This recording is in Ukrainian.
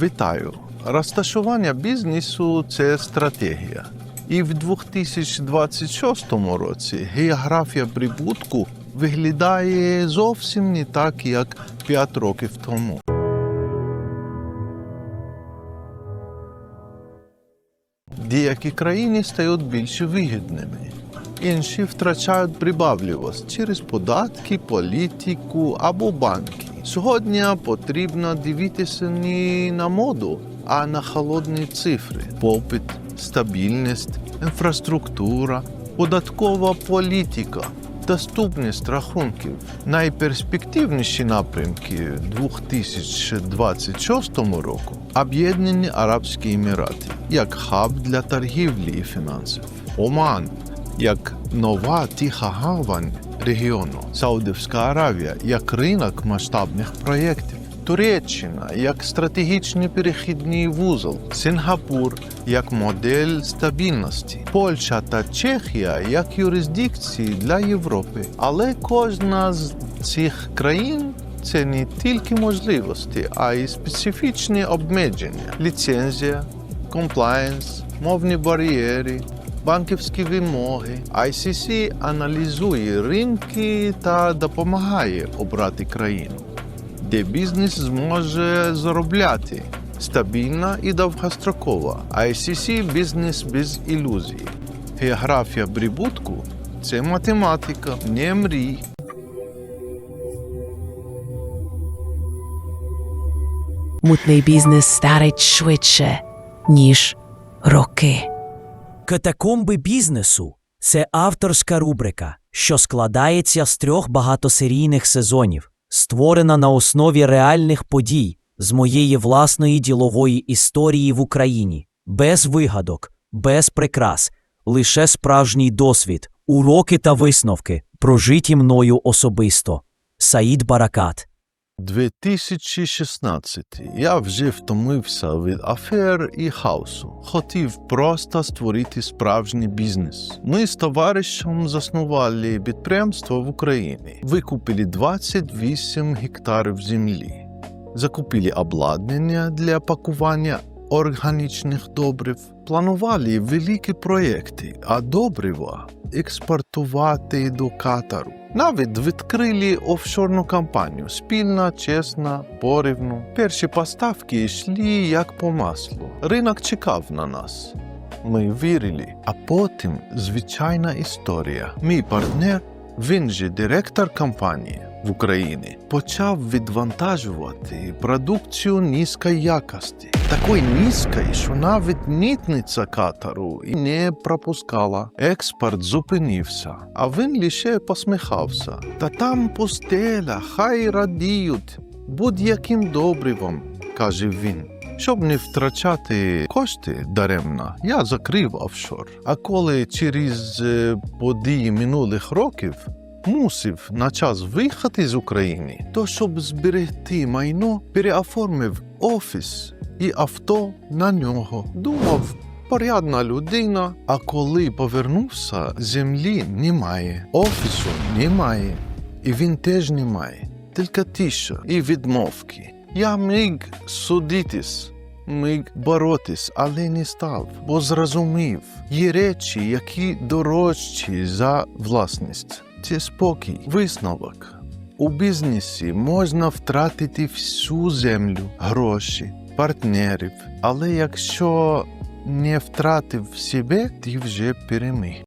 Вітаю! Розташування бізнесу це стратегія. І в 2026 році географія прибутку виглядає зовсім не так, як 5 років тому. Деякі країни стають більш вигідними, інші втрачають прибавливість через податки, політику або банки. Сьогодні потрібно дивитися не на моду, а на холодні цифри: попит, стабільність, інфраструктура, податкова політика. Доступність рахунків найперспективніші напрямки 2026 року Об'єднані Арабські Емірати як хаб для торгівлі і фінансів, Оман як нова тиха гавань регіону, Саудівська Аравія як ринок масштабних проєктів. Туреччина як стратегічний перехідний вузол, Сингапур як модель стабільності, Польща та Чехія як юрисдикції для Європи. Але кожна з цих країн це не тільки можливості, а й специфічні обмеження, ліцензія, комплаєнс, мовні бар'єри. Банківські вимоги ICC аналізує ринки та допомагає обрати країну де бізнес зможе заробляти стабільна і довгострокова. ICC – бізнес без ілюзій. Географія прибутку це математика, не мрій. Мутний бізнес старить швидше, ніж роки. Катакомби бізнесу це авторська рубрика, що складається з трьох багатосерійних сезонів, створена на основі реальних подій з моєї власної ділової історії в Україні, без вигадок, без прикрас, лише справжній досвід, уроки та висновки, прожиті мною особисто. Саїд Баракат. 2016. Я вже втомився від афер і хаосу. Хотів просто створити справжній бізнес. Ми з товаришем заснували підприємство в Україні, викупили 28 гектарів землі, закупили обладнання для пакування органічних добрив, планували великі проєкти, а добрива експортувати до Катару. Навіть відкрили офшорну кампанію. спільна, чесна, порівну. Перші поставки йшли як по маслу. Ринок чекав на нас. Ми вірили, а потім звичайна історія. Мій партнер, він же директор компанії в Україні, почав відвантажувати продукцію низької якості. Такої низької, що навіть митниця Катару не пропускала. Експорт зупинився, а він лише посміхався. Та там пустеля, хай радіють будь-яким добривом, каже він. Щоб не втрачати кошти даремно, я закрив офшор. А коли через е, події минулих років мусив на час виїхати з України, то щоб зберегти майно, переоформив офіс і авто на нього. Думав, порядна людина. А коли повернувся, землі немає, офісу немає, і він теж немає. Тільки тиша і відмовки. Я міг судитись, міг боротись, але не став, бо зрозумів, є речі, які дорожчі за власність. Це спокій, висновок. У бізнесі можна втратити всю землю, гроші, партнерів, але якщо не втратив себе, ти вже переміг.